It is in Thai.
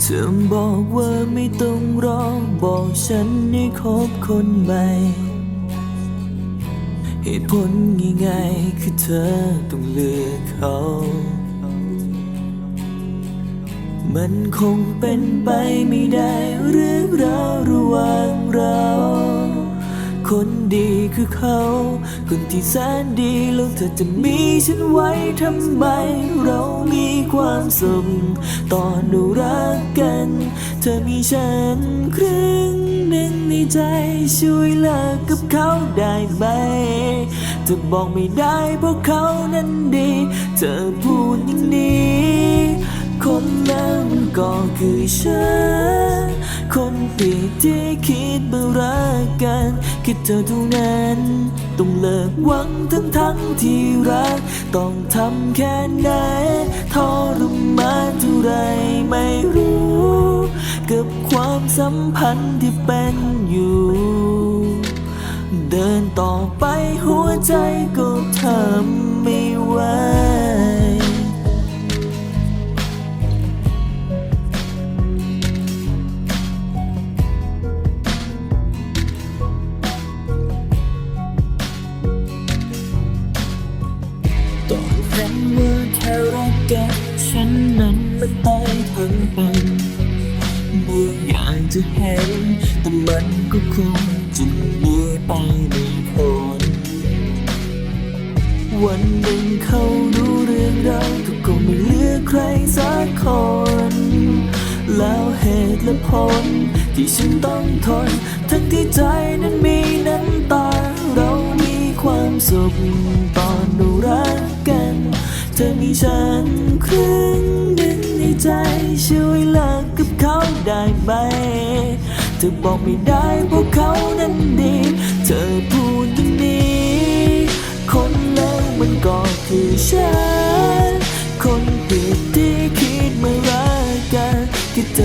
เธอบอกว่าไม่ต้องรอบอกฉันให้คบคนใหม่เหตุผลง่ายๆคือเธอต้องเลือกเขา มันคงเป็นไปไม่ได้เรื่องราวระว่างเรา คนดีคือเขา คนที่แสนดีแล้วเธอจะมีฉันไว้ทำไม เรามีความสุขตอนเรารักกัน เธอมีฉันครึ่งหนึ่งในใจช่วยเลิกกับเขาได้ไหมเธอบอกไม่ได้เพราะเขานั้นดี เธอพูดอย่างนี้ คนนั้นก็คือฉัน คนผิดที่คิดมารักกัน คิดเธอเท่านั้น ต้องเลิกหวังทั้งทั้งที่รัก ต้องทำแค่ไหนทรมานเท่าไรไม่รู้ กับความสัมพันธ์ที่เป็นอยู่ เดินต่อไปหัวใจก็ทำ ต้งเห็นว่าแค่รักกันฉันนั้นมันตายทั้งเป็นเมื่อยากจะเห็นแต่มันก็คงจะหนีไปไม่พ้นวันหนึ่งเขารู้เรื่องเราก็คงไม่เหลือใครสักคน แล้วเหตุและผลที่ฉันต้องทน ทั้งที่ใจนั้นมีน้ำตา เรามีความสุขตอนเรารักกัน เธอมีฉันครึ่งหนึ่งในใจช่วยเลิกกับเขาได้ไหม เธอบอกไม่ได้เพราะเขานั้นดี เธอพูดอย่างนี้ คนแล้วมันก็คือฉัน คนผิดที่คิดมารักกันคิดเธ